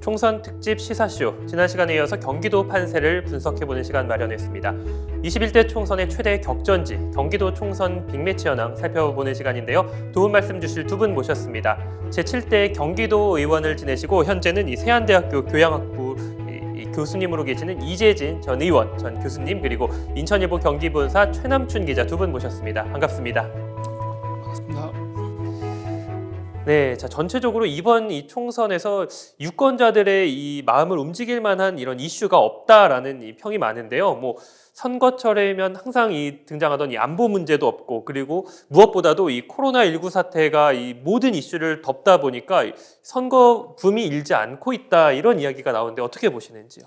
총선 특집 시사쇼 지난 시간에 이어서 경기도 판세를 분석해보는 시간 마련했습니다. 21대 총선의 최대 격전지 경기도 총선 빅매치 현황 살펴보는 시간인데요. 도움 말씀 주실 두 분 모셨습니다. 제7대 경기도 의원을 지내시고 현재는 이 세안대학교 교양학부 교수님으로 계시는 이재진 전 의원 전 교수님 그리고 인천일보 경기본사 최남춘 기자 두 분 모셨습니다. 반갑습니다. 반갑습니다. 네, 자 전체적으로 이번 이 총선에서 유권자들의 이 마음을 움직일 만한 이런 이슈가 없다라는 이 평이 많은데요. 뭐 선거철에면 항상 이 등장하던 이 안보 문제도 없고 그리고 무엇보다도 이 코로나 19 사태가 이 모든 이슈를 덮다 보니까 이 선거 붐이 일지 않고 있다 이런 이야기가 나오는데 어떻게 보시는지요?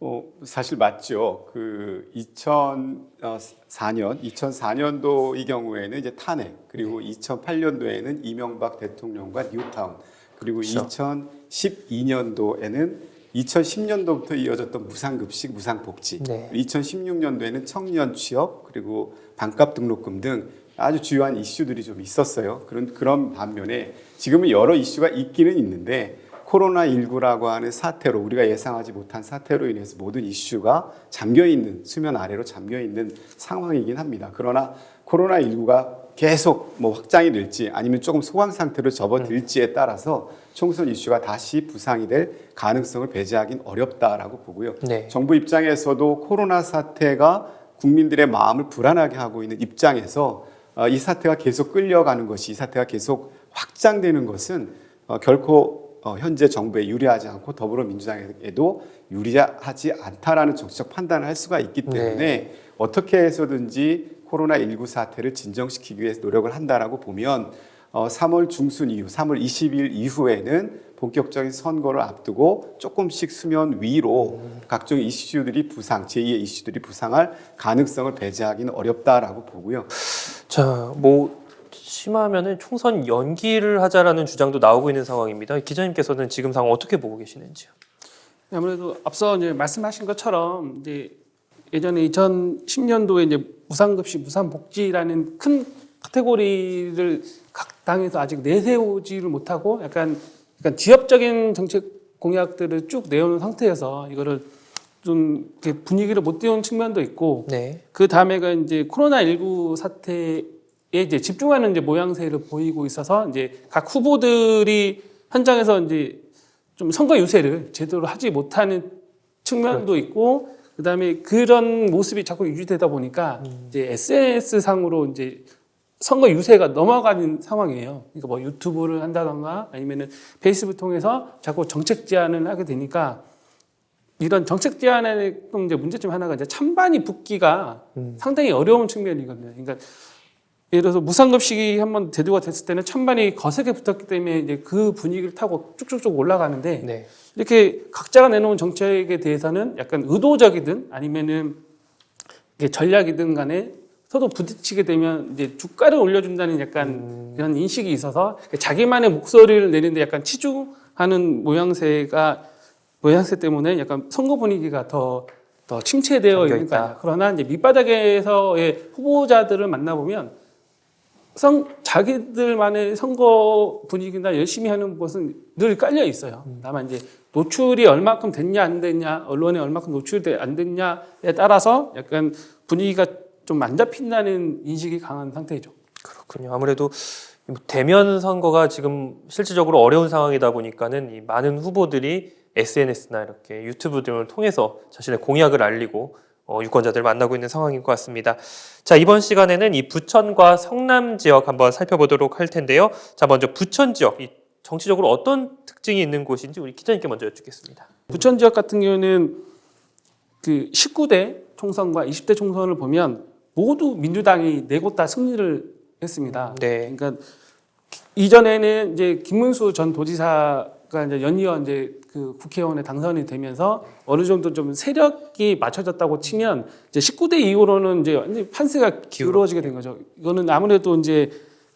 어, 사실 맞죠. 그 2004년, 2004년도 이 경우에는 이제 탄핵, 그리고 2008년도에는 이명박 대통령과 뉴타운, 그리고 그렇죠. 2012년도에는 2010년도부터 이어졌던 무상급식, 무상복지, 네. 2016년도에는 청년 취업, 그리고 반값 등록금 등 아주 주요한 이슈들이 좀 있었어요. 그런 그런 반면에 지금은 여러 이슈가 있기는 있는데 코로나 19라고 하는 사태로 우리가 예상하지 못한 사태로 인해서 모든 이슈가 잠겨 있는 수면 아래로 잠겨 있는 상황이긴 합니다. 그러나 코로나 19가 계속 뭐 확장이 될지 아니면 조금 소강 상태로 접어들지에 따라서 총선 이슈가 다시 부상이 될 가능성을 배제하긴 어렵다라고 보고요. 네. 정부 입장에서도 코로나 사태가 국민들의 마음을 불안하게 하고 있는 입장에서 어, 이 사태가 계속 끌려가는 것이 이 사태가 계속 확장되는 것은 어, 결코 어, 현재 정부에 유리하지 않고 더불어민주당에도 유리하지 않다라는 정치적 판단을 할 수가 있기 때문에 어떻게 해서든지 코로나 19 사태를 진정시키기 위해서 노력을 한다라고 보면 어, 3월 중순 이후, 3월 20일 이후에는 본격적인 선거를 앞두고 조금씩 수면 위로 각종 이슈들이 부상, 제2의 이슈들이 부상할 가능성을 배제하기는 어렵다라고 보고요. 자, 뭐 심하면은 총선 연기를 하자라는 주장도 나오고 있는 상황입니다. 기자님께서는 지금 상황 어떻게 보고 계시는지요? 아무래도 앞서 이제 말씀하신 것처럼 이제 예전에 2010년도에 이제 무상급식, 무상복지라는 큰 카테고리를 각 당에서 아직 내세우지를 못하고 약간, 약간 지역적인 정책 공약들을 쭉 내오는 상태여서 이거를 좀 이렇게 분위기를 못 띄운 측면도 있고 네. 그 다음에가 이제 코로나 19 사태에 이제 집중하는 이제 모양새를 보이고 있어서 이제 각 후보들이 현장에서 이제 좀 선거 유세를 제대로 하지 못하는 측면도 있고 그다음에 그런 모습이 자꾸 유지되다 보니까 이제 SNS 상으로 이제 선거 유세가 넘어가는 상황이에요. 그러니까 뭐 유튜브를 한다던가 아니면은 페이스북 통해서 자꾸 정책 제안을 하게 되니까 이런 정책 제안의 또 이제 문제점 하나가 이제 찬반이 붙기가 상당히 어려운 측면이거든요. 그러니까 예를 들어서 무상급식이 한번 대두가 됐을 때는 찬반이 거세게 붙었기 때문에 이제 그 분위기를 타고 쭉쭉쭉 올라가는데 네. 이렇게 각자가 내놓은 정책에 대해서는 약간 의도적이든 아니면은 이게 전략이든 간에 서로 부딪히게 되면 이제 주가를 올려준다는 약간 이런 인식이 있어서 자기만의 목소리를 내는데 약간 치중하는 모양새가 모양새 때문에 약간 선거 분위기가 더, 더 침체되어 있는. 거야. 그러나 이제 밑바닥에서의 후보자들을 만나보면 성, 자기들만의 선거 분위기나 열심히 하는 것은 늘 깔려 있어요. 다만 이제 노출이 얼마큼 됐냐 안 됐냐, 언론에 얼마큼 노출이 안 됐냐에 따라서 약간 분위기가 좀 안 잡힌다는 인식이 강한 상태죠. 그렇군요. 아무래도 뭐 대면 선거가 지금 실질적으로 어려운 상황이다 보니까는 이 많은 후보들이 SNS나 이렇게 유튜브 등을 통해서 자신의 공약을 알리고 어, 유권자들을 만나고 있는 상황인 것 같습니다. 자 이번 시간에는 이 부천과 성남 지역 한번 살펴보도록 할 텐데요. 자 먼저 부천 지역 이 정치적으로 어떤 특징이 있는 곳인지 우리 기자님께 먼저 여쭙겠습니다. 부천 지역 같은 경우는 그 19대 총선과 20대 총선을 보면 모두 민주당이 네 곳 다 승리를 했습니다. 네. 그러니까 이전에는 이제 김문수 전 도지사 가 이제 연이어 이제 그 국회의원에 당선이 되면서 어느 정도 좀 세력이 맞춰졌다고 치면 이제 19대 이후로는 이제 완전히 판세가 기울어지게 된 거죠. 이거는 아무래도 이제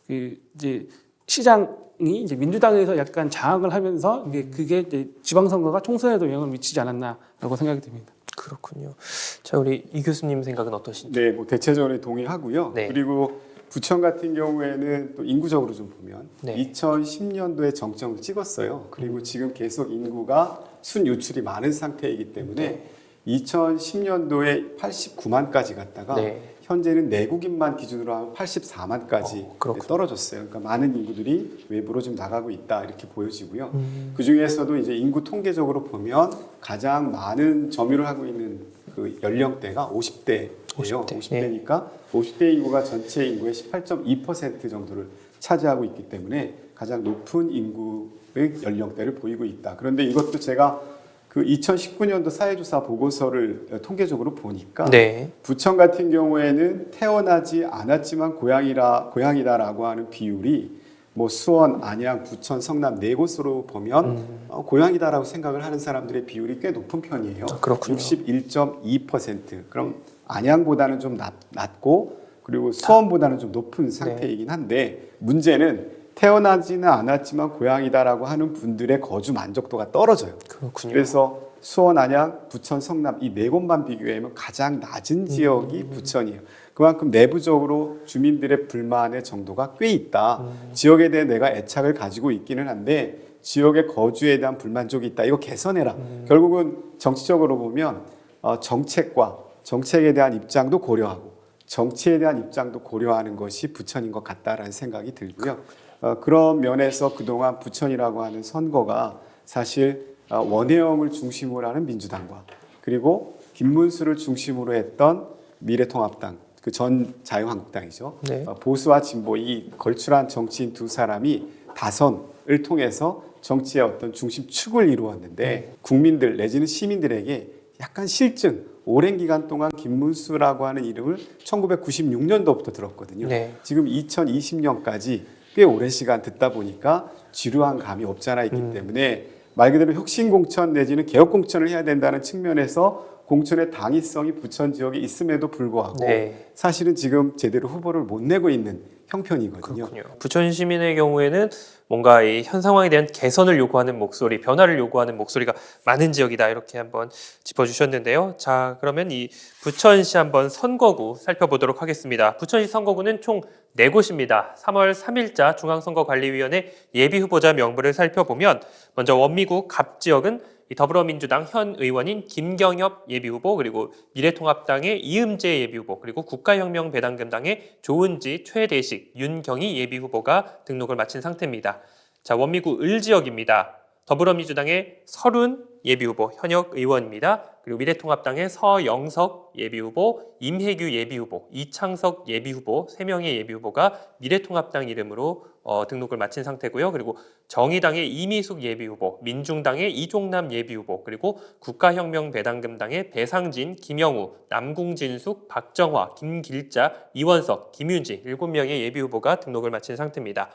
그 이제 시장이 이제 민주당에서 약간 장악을 하면서 이게 그게 이제 지방선거가 총선에도 영향을 미치지 않았나라고 생각이 됩니다. 그렇군요. 자, 우리 이 교수님 생각은 어떠신지? 네, 뭐 대체적으로 동의하고요. 네. 그리고 부천 같은 경우에는 또 인구적으로 좀 보면 네. 2010년도에 정점을 찍었어요. 그리고 지금 계속 인구가 순유출이 많은 상태이기 때문에 2010년도에 89만까지 갔다가 네. 현재는 내국인만 기준으로 하면 84만까지 어. 떨어졌어요. 그러니까 많은 인구들이 외부로 좀 나가고 있다 이렇게 보여지고요. 음. 그 중에서도 이제 인구 통계적으로 보면 가장 많은 점유를 하고 있는 그 연령대가 50대예요. 50대, 50대니까 50대 인구가 전체 인구의 18.2% 정도를 차지하고 있기 때문에 가장 높은 인구의 연령대를 보이고 있다. 그런데 이것도 제가 그 2019년도 사회조사 보고서를 통계적으로 보니까 네. 부천 같은 경우에는 태어나지 않았지만 고향이라 고향이다라고 하는 비율이 뭐 수원, 안양, 부천, 성남 네 곳으로 보면 어, 고향이다라고 생각을 하는 사람들의 비율이 꽤 높은 편이에요. 아, 그렇군요. 61.2%. 그럼 안양보다는 좀 낮, 낮고 그리고 수원보다는 좀 높은 네. 상태이긴 한데 문제는 태어나지는 않았지만 고향이다라고 하는 분들의 거주 만족도가 떨어져요. 그렇군요. 그래서 수원, 안양, 부천, 성남 이 네 곳만 비교하면 가장 낮은 지역이 음. 부천이에요. 그만큼 내부적으로 주민들의 불만의 정도가 꽤 있다. 음. 지역에 대해 내가 애착을 가지고 있기는 한데 지역의 거주에 대한 불만족이 있다. 이거 개선해라. 음. 결국은 정치적으로 보면 어, 정책과 정책에 대한 입장도 고려하고 정치에 대한 입장도 고려하는 것이 부천인 것 같다라는 생각이 들고요. 어, 그런 면에서 그동안 부천이라고 하는 선거가 사실 어, 원혜영을 중심으로 하는 민주당과 그리고 김문수를 중심으로 했던 미래통합당 그 전 자유한국당이죠. 네. 어, 보수와 진보 이 걸출한 정치인 두 사람이 다선을 통해서 정치의 어떤 중심축을 이루었는데 네. 국민들 내지는 시민들에게 약간 실증 오랜 기간 동안 김문수라고 하는 이름을 1996년도부터 들었거든요. 네. 지금 2020년까지 꽤 오랜 시간 듣다 보니까 지루한 감이 없잖아 있기 음. 때문에 말 그대로 혁신 공천 내지는 개혁 공천을 해야 된다는 측면에서 공천의 당위성이 부천 지역에 있음에도 불구하고 네. 사실은 지금 제대로 후보를 못 내고 있는 형편이거든요. 그렇군요. 부천 시민의 경우에는 뭔가 이 현 상황에 대한 개선을 요구하는 목소리, 변화를 요구하는 목소리가 많은 지역이다 이렇게 한번 짚어주셨는데요. 자, 그러면 이 부천시 한번 선거구 살펴보도록 하겠습니다. 부천시 선거구는 총네 곳입니다. 3월 3일자 중앙선거관리위원회 예비 후보자 명부를 살펴보면 먼저 원미구 갑 지역은 이 더불어민주당 현 의원인 김경협 예비후보 그리고 미래통합당의 이음재 예비후보 그리고 국가혁명배당금당의 조은지 최대식 윤경희 예비후보가 등록을 마친 상태입니다. 자 원미구 을 지역입니다. 더불어민주당의 설훈 예비후보 현역 의원입니다. 그리고 미래통합당의 서영석 예비후보, 임혜규 예비후보, 이창석 예비후보 세 명의 예비후보가 미래통합당 이름으로 어, 등록을 마친 상태고요. 그리고 정의당의 이미숙 예비후보, 민중당의 이종남 예비후보, 그리고 국가혁명배당금당의 배상진, 김영우, 남궁진숙, 박정화, 김길자, 이원석, 김윤지 일곱 명의 예비후보가 등록을 마친 상태입니다.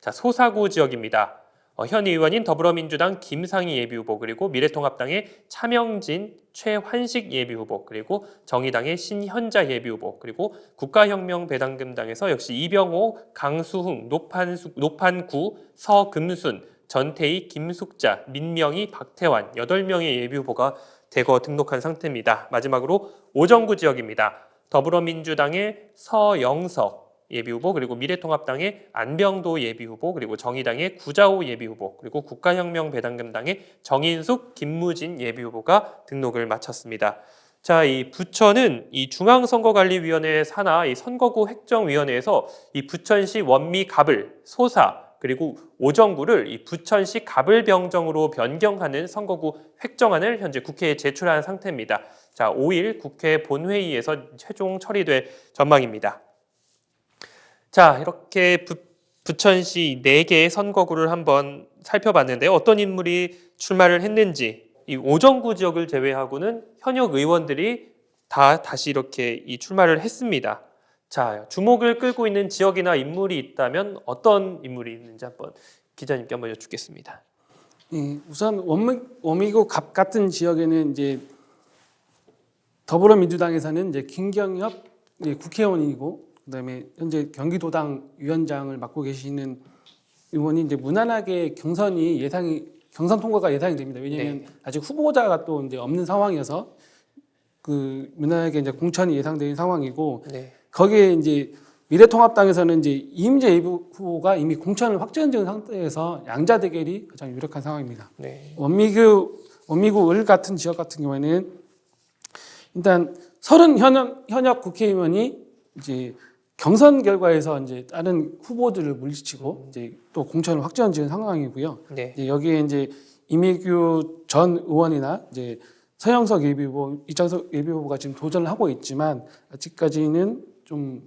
자 소사구 지역입니다. 어, 현 의원인 더불어민주당 김상희 예비후보 그리고 미래통합당의 차명진 최환식 예비후보 그리고 정의당의 신현자 예비후보 그리고 국가혁명배당금당에서 역시 이병호, 강수흥, 노판수, 노판구, 서금순, 전태희, 김숙자, 민명희, 박태환 8명의 예비후보가 대거 등록한 상태입니다. 마지막으로 오정구 지역입니다. 더불어민주당의 서영석 예비후보 그리고 미래통합당의 안병도 예비후보 그리고 정의당의 구자호 예비후보 그리고 국가혁명 배당금당의 정인숙 김무진 예비후보가 등록을 마쳤습니다. 자, 이 부천은 이 중앙선거관리위원회 산하 이 선거구 획정위원회에서 이 부천시 원미 갑을 소사 그리고 오정구를 이 부천시 갑을병정으로 변경하는 선거구 획정안을 현재 국회에 제출한 상태입니다. 자, 5일 국회 본회의에서 최종 처리될 전망입니다. 자, 이렇게 부, 부천시 4개의 선거구를 한번 살펴봤는데요. 어떤 인물이 출마를 했는지 이 오정구 지역을 제외하고는 현역 의원들이 다 다시 이렇게 이 출마를 했습니다. 자, 주목을 끌고 있는 지역이나 인물이 있다면 어떤 인물이 있는지 한번 기자님께 한번 여쭙겠습니다. 예, 우선 원미, 원미구 갑 같은 지역에는 이제 더불어민주당에서는 이제 김경협 예, 국회의원이고 그다음에 현재 경기도당 위원장을 맡고 계시는 의원이 이제 무난하게 경선이 예상이 경선 통과가 예상이 됩니다. 왜냐하면 아직 후보자가 또 이제 없는 상황이어서 그 무난하게 이제 공천이 예상되는 상황이고 네. 거기에 이제 미래통합당에서는 이제 이임재 예비 후보가 이미 공천을 확정된 상태에서 양자 대결이 가장 유력한 상황입니다. 네. 원미구 원미구 을 같은 지역 같은 경우에는 일단 서른 현역 현역 국회의원이 이제 경선 결과에서 이제 다른 후보들을 물리치고 이제 또 공천을 확정 지은 상황이고요. 네. 이제 여기에 이제 이미규 전 의원이나 이제 서영석 예비 후보, 이창석 예비 후보가 지금 도전을 하고 있지만 아직까지는 좀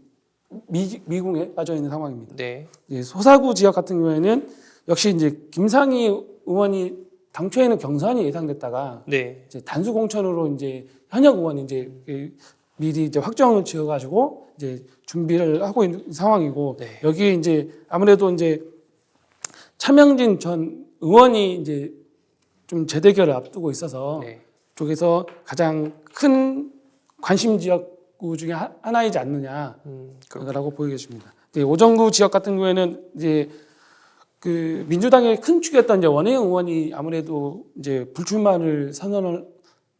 미, 미궁에 빠져 있는 상황입니다. 네. 이제 소사구 지역 같은 경우에는 역시 이제 김상희 의원이 당초에는 경선이 예상됐다가 네. 이제 단수 공천으로 이제 현역 의원이 이제 그 미리 이제 확정을 지어가지고 이제 준비를 하고 있는 상황이고 네. 여기에 이제 아무래도 이제 차명진 전 의원이 이제 좀 재대결을 앞두고 있어서 네. 쪽에서 가장 큰 관심 지역구 중에 하- 하나이지 않느냐 음, 그, 라고 보여집니다. 이제 오정구 지역 같은 경우에는 이제 그 민주당의 큰 축이었던 이제 원혜영 의원이 아무래도 이제 불출마를 선언을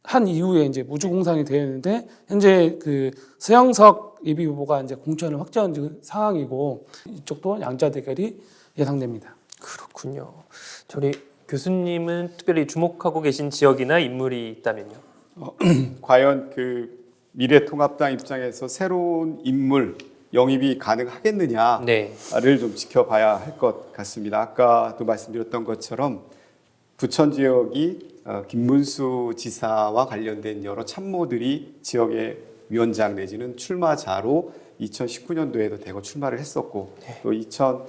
한 이후에 이제 무주 공산이 되었는데 현재 그 서영석 예비 후보가 이제 공천을 확정한 지금 상황이고 이쪽도 양자 대결이 예상됩니다. 그렇군요. 저희 교수님은 특별히 주목하고 계신 지역이나 인물이 있다면요. 과연 그 미래통합당 입장에서 새로운 인물 영입이 가능하겠느냐를 네. 좀 지켜봐야 할 것 같습니다. 아까도 말씀드렸던 것처럼 부천 지역이 어, 김문수 지사와 관련된 여러 참모들이 지역의 위원장 내지는 출마자로 2019년도에도 대거 출마를 했었고 또 2000,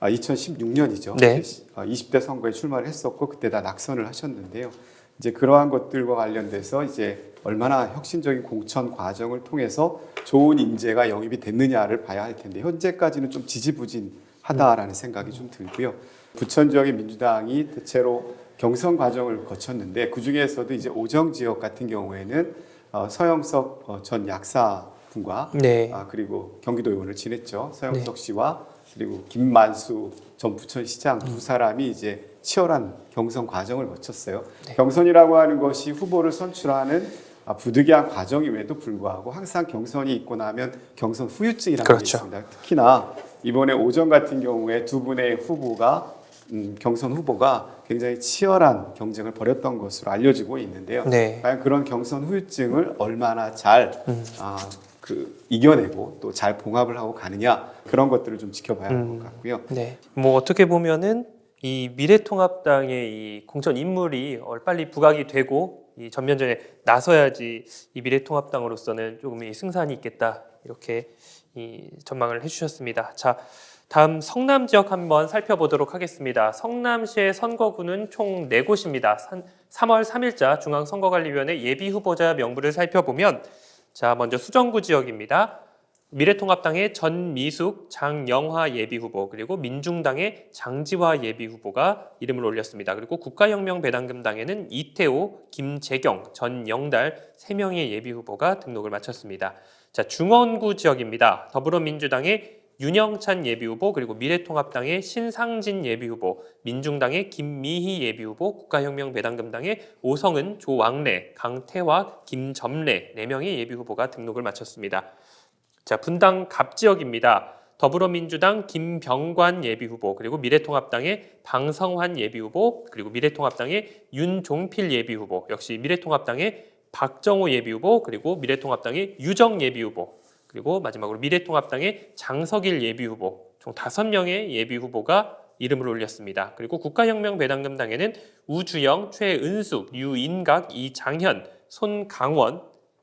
아, 2016년이죠. 네. 20대 선거에 출마를 했었고 그때 다 낙선을 하셨는데요. 이제 그러한 것들과 관련돼서 이제 얼마나 혁신적인 공천 과정을 통해서 좋은 인재가 영입이 됐느냐를 봐야 할 텐데 현재까지는 좀 지지부진하다라는 생각이 좀 들고요. 부천 지역의 민주당이 대체로 경선 과정을 거쳤는데 그 중에서도 이제 오정 지역 같은 경우에는 어, 서영석 어, 전 약사 분과 네. 아, 그리고 경기도 의원을 지냈죠. 서영석 씨와 그리고 김만수 전 부천시장 두 사람이 이제 치열한 경선 과정을 거쳤어요. 경선이라고 하는 것이 후보를 선출하는 아, 부득이한 과정임에도 불구하고 항상 경선이 있고 나면 경선 후유증이라는 게 그렇죠. 있습니다. 특히나 이번에 오전 같은 경우에 두 분의 후보가 음, 경선 후보가 굉장히 치열한 경쟁을 벌였던 것으로 알려지고 있는데요. 네. 과연 그런 경선 후유증을 얼마나 잘 아, 그 이겨내고 또 잘 봉합을 하고 가느냐 그런 것들을 좀 지켜봐야 할것 음. 같고요. 네. 뭐 어떻게 보면은 이 미래통합당의 이 공천 인물이 얼빨리 부각이 되고 이 전면전에 나서야지 이 미래통합당으로서는 조금 이 승산이 있겠다 이렇게 이 전망을 해주셨습니다. 자. 다음 성남 지역 한번 살펴보도록 하겠습니다. 성남시의 선거구는 총 4곳입니다. 3월 3일자 중앙선거관리위원회 예비 후보자 명부를 살펴보면 자, 먼저 수정구 지역입니다. 미래통합당의 전미숙, 장영화 예비 후보 그리고 민중당의 장지화 예비 후보가 이름을 올렸습니다. 그리고 국가혁명배당금당에는 이태호, 김재경, 전영달 세 명의 예비 후보가 등록을 마쳤습니다. 자 중원구 지역입니다. 더불어민주당의 윤영찬 예비 후보 그리고 미래통합당의 신상진 예비 후보, 민중당의 김미희 예비 후보, 국가혁명배당금당의 오성은, 조왕래, 강태화, 김점래 네 명의 예비 후보가 등록을 마쳤습니다. 자, 분당 갑 지역입니다. 더불어민주당 김병관 예비 후보, 그리고 미래통합당의 방성환 예비 후보, 그리고 미래통합당의 윤종필 예비 후보, 역시 미래통합당의 박정호 예비 후보, 그리고 미래통합당의 유정 예비 후보, 그리고 마지막으로 미래통합당의 장석일 예비 후보, 총 다섯 명의 예비 후보가 이름을 올렸습니다. 그리고 국가혁명배당금 당에는 우주영, 최은숙, 유인각, 이장현, 손강원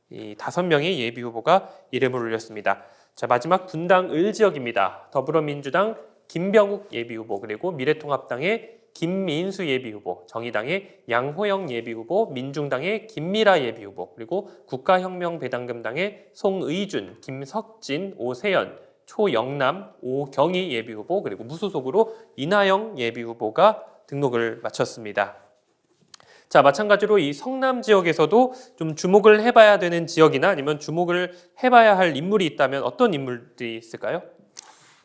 이 다섯 명의 예비 후보가 이름을 올렸습니다. 자 마지막 분당 을 지역입니다. 더불어민주당 김병욱 예비 후보 그리고 미래통합당의 김민수 예비 후보, 정의당의 양호영 예비 후보, 민중당의 김미라 예비 후보, 그리고 국가혁명배당금당의 송의준, 김석진, 오세연, 초영남, 오경희 예비 후보, 그리고 무소속으로 이나영 예비 후보가 등록을 마쳤습니다. 자, 마찬가지로 이 성남 지역에서도 좀 주목을 해봐야 되는 지역이나 아니면 주목을 해봐야 할 인물이 있다면 어떤 인물들이 있을까요?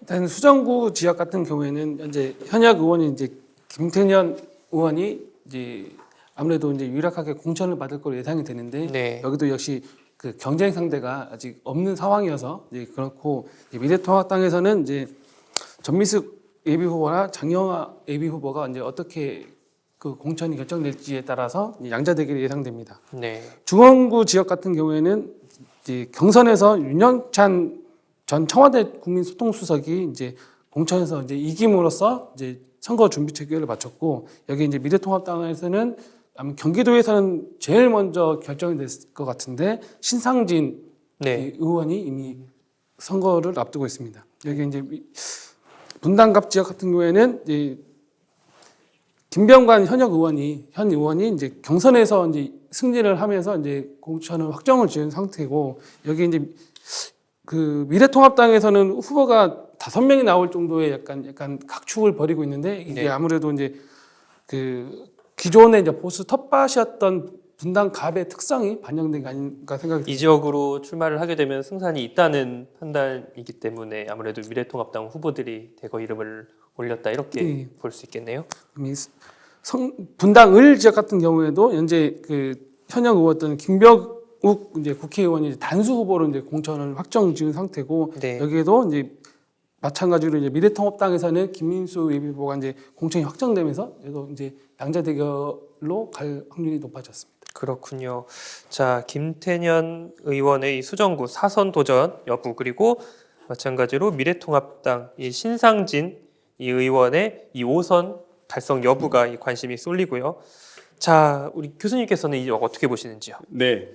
일단 수정구 지역 같은 경우에는 현재 현역 의원이 이제 김태년 의원이 이제 아무래도 이제 유력하게 공천을 받을 걸로 예상이 되는데 네. 여기도 역시 그 경쟁 상대가 아직 없는 상황이어서 이제 그렇고 이제 미래통합당에서는 이제 전미숙 예비 후보나 장영아 예비 후보가 이제 어떻게 그 공천이 결정될지에 따라서 양자 대결이 예상됩니다. 네. 중원구 지역 같은 경우에는 이제 경선에서 윤영찬 전 청와대 국민소통수석이 이제 공천에서 이제 이김으로써 이제 선거 준비 체계를 마쳤고 여기 이제 미래통합당에서는 경기도에서는 제일 먼저 결정이 됐을 것 같은데 신상진 네. 이 의원이 이미 선거를 앞두고 있습니다. 여기 이제 미- 분당갑 지역 같은 경우에는 이제 김병관 현역 의원이 현 의원이 이제 경선에서 이제 승리를 하면서 이제 공천을 확정을 지은 상태고 여기 이제 그 미래통합당에서는 후보가 다섯 명이 나올 정도의 약간 약간 각축을 벌이고 있는데 이게 네. 아무래도 이제 그 기존의 이제 보수 텃밭이었던 분당 갑의 특성이 반영된 게 아닌가 생각이 이 지역으로 출마를 하게 되면 승산이 있다는 판단이기 때문에 아무래도 미래통합당 후보들이 대거 이름을 올렸다 이렇게 네. 볼 수 있겠네요. 이 성, 분당 을 지역 같은 경우에도 현재 그 현역 의원던 김병욱 이제 국회의원이 이제 단수 후보로 이제 공천을 확정 지은 상태고 네. 여기에도 이제 마찬가지로 이제 미래통합당에서는 김민수 예비후보가 이제 공천이 확정되면서 얘도 이제 양자 대결로 갈 확률이 높아졌습니다. 그렇군요. 자, 김태년 의원의 이 수정구 사선 도전 여부 그리고 마찬가지로 미래통합당 이 신상진 이 의원의 이 5선 달성 여부가 이 관심이 쏠리고요. 자, 우리 교수님께서는 이 어떻게 보시는지요? 네.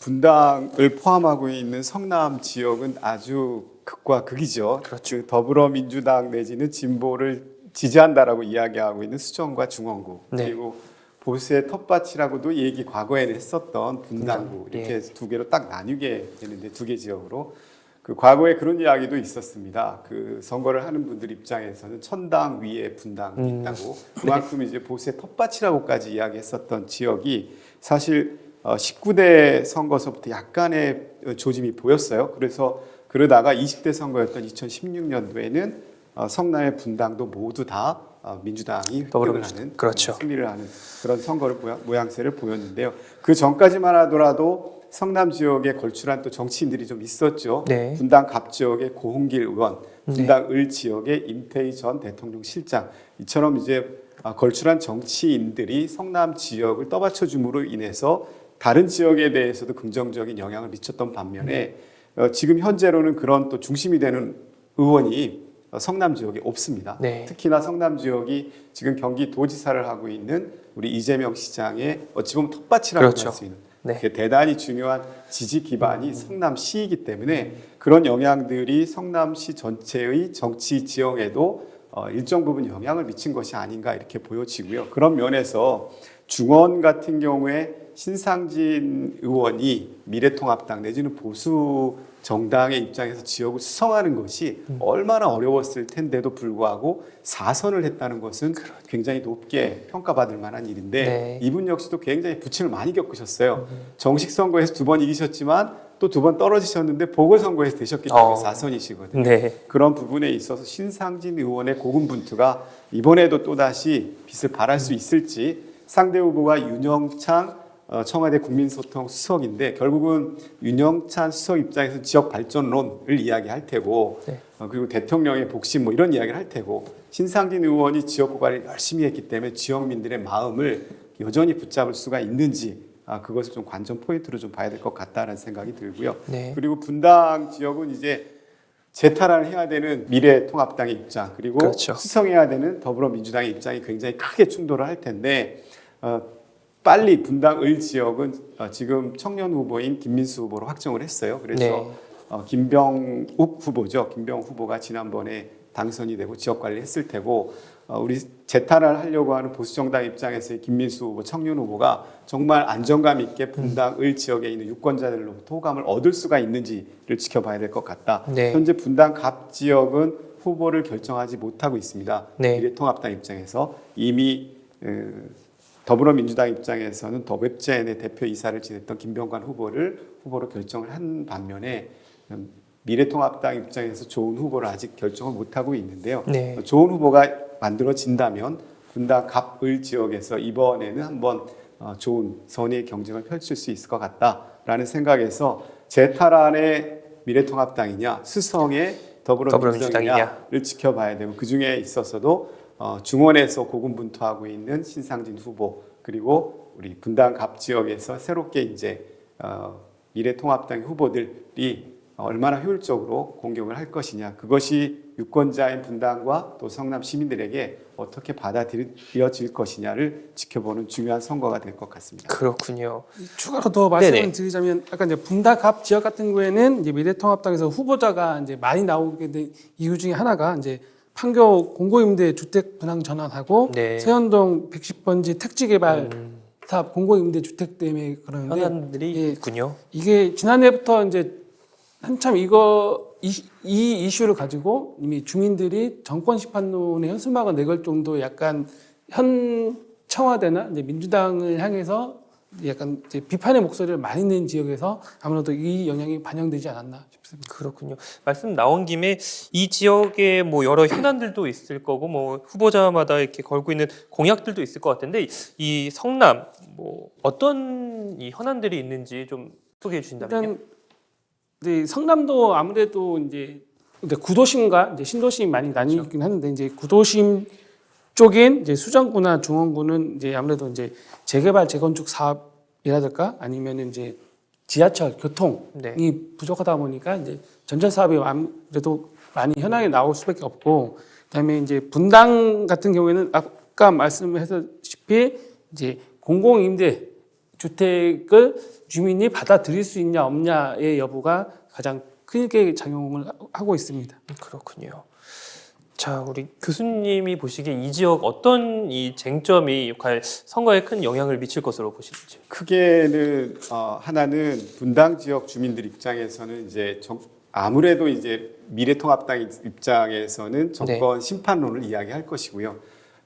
분당을 포함하고 있는 성남 지역은 아주 극과 극이죠. 그렇죠. 더불어민주당 내지는 진보를 지지한다라고 이야기하고 있는 수정과 중원구 네. 그리고 보수의 텃밭이라고도 얘기 과거에는 했었던 분당구 분당, 이렇게 두 개로 딱 나뉘게 되는데 두 개 지역으로 그 과거에 그런 이야기도 있었습니다. 그 선거를 하는 분들 입장에서는 천당 위에 분당이 음. 있다고 그만큼 이제 보수의 텃밭이라고까지 이야기했었던 지역이 사실 어, 19대 선거서부터 약간의 어, 조짐이 보였어요. 그래서 그러다가 20대 선거였던 2016년도에는 어, 성남의 분당도 모두 다 어, 민주당이 획득을. 하는 그렇죠. 어, 승리를 하는 그런 선거를 모양, 모양새를 보였는데요. 그 전까지만 하더라도 성남 지역에 걸출한 또 정치인들이 좀 있었죠. 네. 분당 갑 지역의 고흥길 의원, 네. 분당 을 지역의 임태희 전 대통령 실장 이처럼 이제 아, 걸출한 정치인들이 성남 지역을 떠받쳐 줌으로 인해서 다른 지역에 대해서도 긍정적인 영향을 미쳤던 반면에 어, 지금 현재로는 그런 또 중심이 되는 의원이 어, 성남 지역에 없습니다. 네. 특히나 성남 지역이 지금 경기도지사를 하고 있는 우리 이재명 시장의 어찌 보면 텃밭이라고 그렇죠. 할수 있는 네. 대단히 중요한 지지 기반이 성남시이기 때문에 그런 영향들이 성남시 전체의 정치 지형에도 어, 일정 부분 영향을 미친 것이 아닌가 이렇게 보여지고요. 그런 면에서 중원 같은 경우에 신상진 의원이 미래통합당 내지는 보수 정당의 입장에서 지역을 수성하는 것이 얼마나 어려웠을 텐데도 불구하고 사선을 했다는 것은 굉장히 높게 평가받을 만한 일인데 네. 이분 역시도 굉장히 부침을 많이 겪으셨어요. 정식 선거에서 두 번 이기셨지만 또 두 번 떨어지셨는데 보궐선거에서 되셨기 때문에 어. 사선이시거든요. 네. 그런 부분에 있어서 신상진 의원의 고군분투가 이번에도 또다시 빛을 발할 수 있을지 상대 후보가 윤영창 어, 청와대 국민소통 수석인데 결국은 윤영찬 수석 입장에서 지역 발전론을 이야기할 테고 네. 어, 그리고 대통령의 복심 뭐 이런 이야기를 할 테고 신상진 의원이 지역 고발을 열심히 했기 때문에 지역민들의 마음을 여전히 붙잡을 수가 있는지 아, 그것을 좀 관전 포인트로 좀 봐야 될 것 같다는 생각이 들고요. 네. 그리고 분당 지역은 이제 재탈환을 해야 되는 미래통합당의 입장 그리고 그렇죠. 수성해야 되는 더불어민주당의 입장이 굉장히 크게 충돌을 할 텐데 어, 빨리 분당 을 지역은 어, 지금 청년 후보인 김민수 후보로 확정을 했어요. 그래서 네. 어, 김병욱 후보죠. 김병욱 후보가 지난번에 당선이 되고 지역 관리를 했을 테고 어, 우리 재탈을 하려고 하는 보수 정당 입장에서의 김민수 후보, 청년 후보가 정말 안정감 있게 분당 을 지역에 있는 유권자들로부터 호감을 얻을 수가 있는지를 지켜봐야 될 것 같다. 네. 현재 분당 갑 지역은 후보를 결정하지 못하고 있습니다. 네. 미래통합당 입장에서 이미 어, 더불어민주당 입장에서는 더 웹젠의 대표 이사를 지냈던 김병관 후보를 후보로 결정을 한 반면에 음, 미래통합당 입장에서 좋은 후보를 아직 결정을 못 하고 있는데요. 네. 어, 좋은 후보가 만들어진다면 분당 갑을 지역에서 이번에는 한번 어, 좋은 선의의 경쟁을 펼칠 수 있을 것 같다. 된다라는 생각에서 재탈환의 미래통합당이냐 수성의 더불어민주당이냐를 더불어민주당이냐. 지켜봐야 되고 그 중에 있어서도 어, 중원에서 고군분투하고 있는 신상진 후보 그리고 우리 분당 갑 지역에서 새롭게 이제 어, 미래통합당 후보들이 얼마나 효율적으로 공격을 할 것이냐 그것이 유권자인 분당과 또 성남 시민들에게 어떻게 받아들여질 것이냐를 지켜보는 중요한 선거가 될 것 같습니다. 그렇군요. 추가로 더 말씀을 네네. 드리자면 아까 이제 분당갑 지역 같은 경우에는 이제 미래통합당에서 후보자가 이제 많이 나오게 된 이유 중에 하나가 이제 판교 공고임대 주택 분양 전환하고 네. 세현동 110번지 택지 개발 음, 사업 공고임대 주택 때문에 그러는데 현안들이 예. 있군요. 이게 지난해부터 이제 한참 이거 이, 이 이슈를 가지고 이미 주민들이 정권 심판론의 현수막을 내걸 정도 약간 현 청와대나 이제 민주당을 향해서 약간 비판의 목소리를 많이 낸 지역에서 아무래도 이 영향이 반영되지 않았나 싶습니다. 그렇군요. 말씀 나온 김에 이 지역에 뭐 여러 현안들도 있을 거고 뭐 후보자마다 이렇게 걸고 있는 공약들도 있을 것 같은데 이 성남 뭐 어떤 이 현안들이 있는지 좀 소개해 주신다면요. 일단 이제 성남도 아무래도 이제 이제 구도심과 이제 신도심이 많이 나뉘긴 하는데 이제 구도심 쪽인 이제 수정구나 중원구는 이제 아무래도 이제 재개발 재건축 사업이라든가 아니면 이제 지하철 교통이 네. 부족하다 보니까 이제 전철 사업이 아무래도 많이 현황에 나올 수밖에 없고 그다음에 이제 분당 같은 경우에는 아까 말씀하셨다시피 이제 공공임대 주택을 주민이 받아들일 수 있냐 없냐의 여부가 가장 크게 작용을 하고 있습니다. 그렇군요. 자, 우리 교수님이 보시기에 이 지역 어떤 이 쟁점이 과연 선거에 큰 영향을 미칠 것으로 보시는지. 크게는 어, 하나는 분당 지역 주민들 입장에서는 이제 정- 아무래도 이제 미래통합당 입장에서는 정권 심판론을 이야기할 것이고요.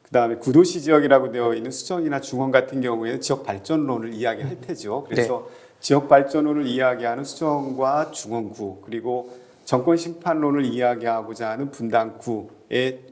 그 다음에 구도시 지역이라고 되어 있는 수정이나 중원 같은 경우에는 지역 발전론을 이야기할 테죠. 그래서 지역 발전론을 이야기하는 수정과 중원구 그리고 정권 심판론을 이야기하고자 하는 분당구의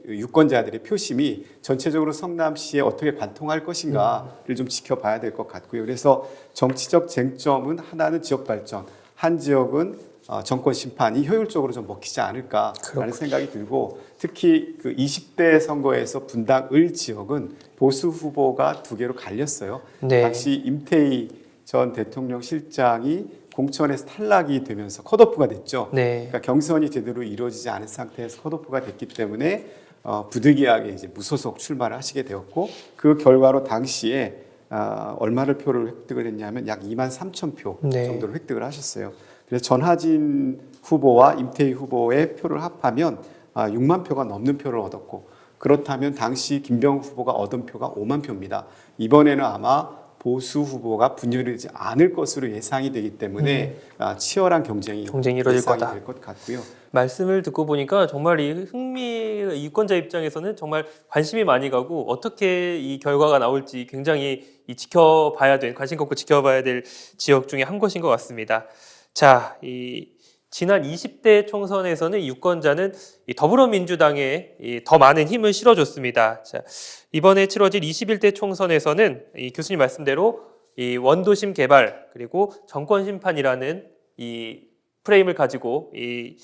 유권자들의 표심이 전체적으로 성남시에 어떻게 관통할 것인가를 좀 지켜봐야 될 것 같고요. 그래서 정치적 쟁점은 하나는 지역 발전, 한 지역은 어, 정권 심판이 효율적으로 좀 먹히지 않을까라는 그렇군요. 생각이 들고 특히 그 20대 선거에서 분당 을 지역은 보수 후보가 두 개로 갈렸어요. 네. 당시 임태희 전 대통령 실장이 공천에서 탈락이 되면서 컷오프가 됐죠. 네. 그러니까 경선이 제대로 이루어지지 않은 상태에서 컷오프가 됐기 때문에 어, 부득이하게 이제 무소속 출마를 하시게 되었고 그 결과로 당시에 아, 얼마를 표를 획득을 했냐면 약 2만 3천 표 네. 정도를 획득을 하셨어요. 그래서 전하진 후보와 임태희 후보의 표를 합하면 아, 6만 표가 넘는 표를 얻었고 그렇다면 당시 김병 후보가 얻은 표가 5만 표입니다. 이번에는 아마 보수 후보가 분열되지 않을 것으로 예상이 되기 때문에 아, 치열한 경쟁이 음. 경쟁이 예상이 거다. 될것 같고요. 말씀을 듣고 보니까 정말 이 흥미 유권자 입장에서는 정말 관심이 많이 가고 어떻게 이 결과가 나올지 굉장히 이 지켜봐야 될 관심 갖고 지켜봐야 될 지역 중에 한 곳인 것 같습니다. 자, 이 지난 20대 총선에서는 유권자는 이 더불어민주당에 이더 많은 힘을 실어줬습니다. 자, 이번에 치러질 21대 총선에서는 이 교수님 말씀대로 이 원도심 개발 그리고 정권 심판이라는 이 프레임을 가지고 이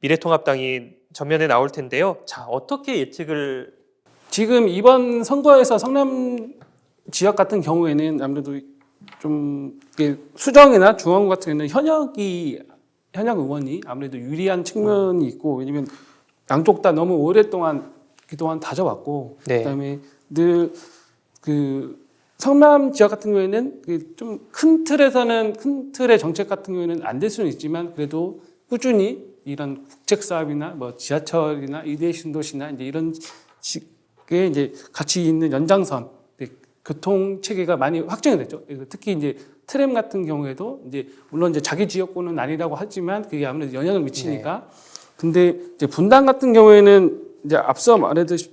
미래통합당이 전면에 나올 텐데요. 자, 어떻게 예측을 지금 이번 선거에서 성남 지역 같은 경우에는 아무래도 좀 수정이나 중원 같은 경우는 현역이 현역 의원이 아무래도 유리한 측면이 있고 왜냐면 양쪽 다 너무 오랫동안 그동안 다져왔고 네. 그다음에 늘 그 성남 지역 같은 경우에는 좀 큰 틀에서는 큰 틀의 정책 같은 경우에는 안 될 수는 있지만 그래도 꾸준히 이런 국책 사업이나 뭐 지하철이나 이대 신도시나 이제 이런 식의 이제 같이 있는 연장선 네, 교통 체계가 많이 확정이 됐죠. 특히 이제 트램 같은 경우에도 이제 물론 이제 자기 지역구는 아니라고 하지만 그게 아무래도 영향을 미치니까. 근데 이제 분당 같은 경우에는 이제 앞서 말했듯이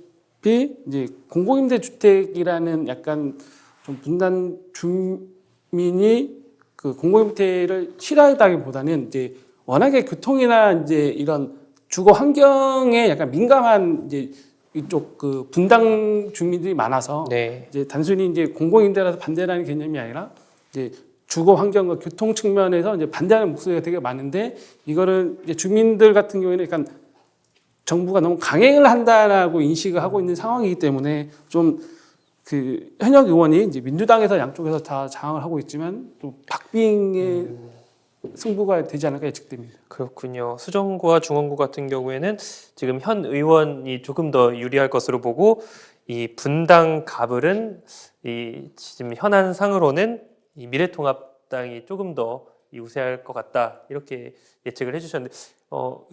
이제 공공임대 주택이라는 약간 좀 분단 주민이 그 공공임대를 싫어하다기보다는 이제 워낙에 교통이나 이제 이런 주거 환경에 약간 민감한 이제 이쪽 그 분당 주민들이 많아서 네. 이제 단순히 이제 공공임대라서 반대라는 개념이 아니라 이제 주거 환경과 교통 측면에서 이제 반대하는 목소리가 되게 많은데 이거를 이제 주민들 같은 경우에는 약간 정부가 너무 강행을 한다라고 인식을 하고 있는 상황이기 때문에 좀 그 현역 의원이 이제 민주당에서 양쪽에서 다 장악을 하고 있지만 또 박빙의 승부가 되지 않을까 예측됩니다. 그렇군요. 수정구와 중원구 같은 경우에는 지금 현 의원이 조금 더 유리할 것으로 보고 이 분당 가불은 이 지금 현안 상으로는 이 미래통합당이 조금 더이 우세할 것 같다 이렇게 예측을 해주셨는데 어,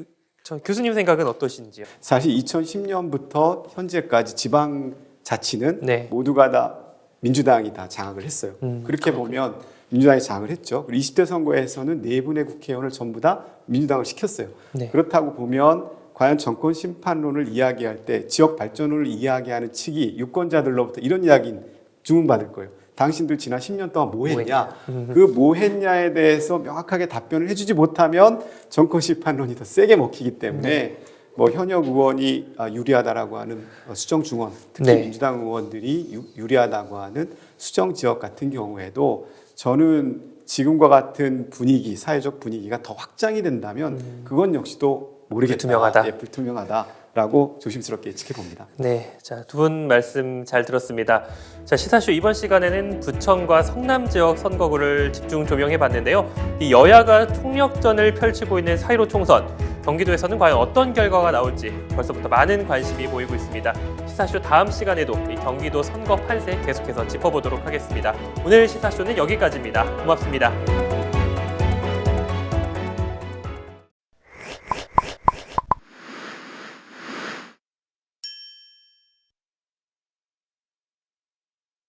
저 교수님 생각은 어떠신지요? 사실 2010년부터 현재까지 지방 자치는 네. 모두가 다 민주당이 다 장악을 했어요. 음, 그렇게 보면 민주당이 장악을 했죠. 그리고 20대 선거에서는 네 분의 국회의원을 전부 다 민주당을 시켰어요. 네. 그렇다고 보면 과연 정권 심판론을 이야기할 때 지역 발전을 이야기하는 측이 유권자들로부터 이런 이야기 주문받을 거예요. 당신들 지난 10년 동안 뭐 했냐? 그 뭐 했냐에 대해서 명확하게 답변을 해주지 못하면 정권 심판론이 더 세게 먹히기 때문에 뭐 현역 의원이 아, 유리하다라고 하는 어, 수정 중원, 특히 네. 민주당 의원들이 유- 유리하다고 하는 수정 지역 같은 경우에도 저는 지금과 같은 분위기, 사회적 분위기가 더 확장이 된다면 그건 역시도 모르겠다. 불투명하다. 예, 불투명하다라고 조심스럽게 예측해 봅니다. 네, 자 두 분 말씀 잘 들었습니다. 자 시사쇼 이번 시간에는 부천과 성남 지역 선거구를 집중 조명해 봤는데요. 이 여야가 총력전을 펼치고 있는 사이로 총선 경기도에서는 과연 어떤 결과가 나올지 벌써부터 많은 관심이 보이고 있습니다. 시사쇼 다음 시간에도 이 경기도 선거 판세 계속해서 짚어보도록 하겠습니다. 오늘 시사쇼는 여기까지입니다. 고맙습니다.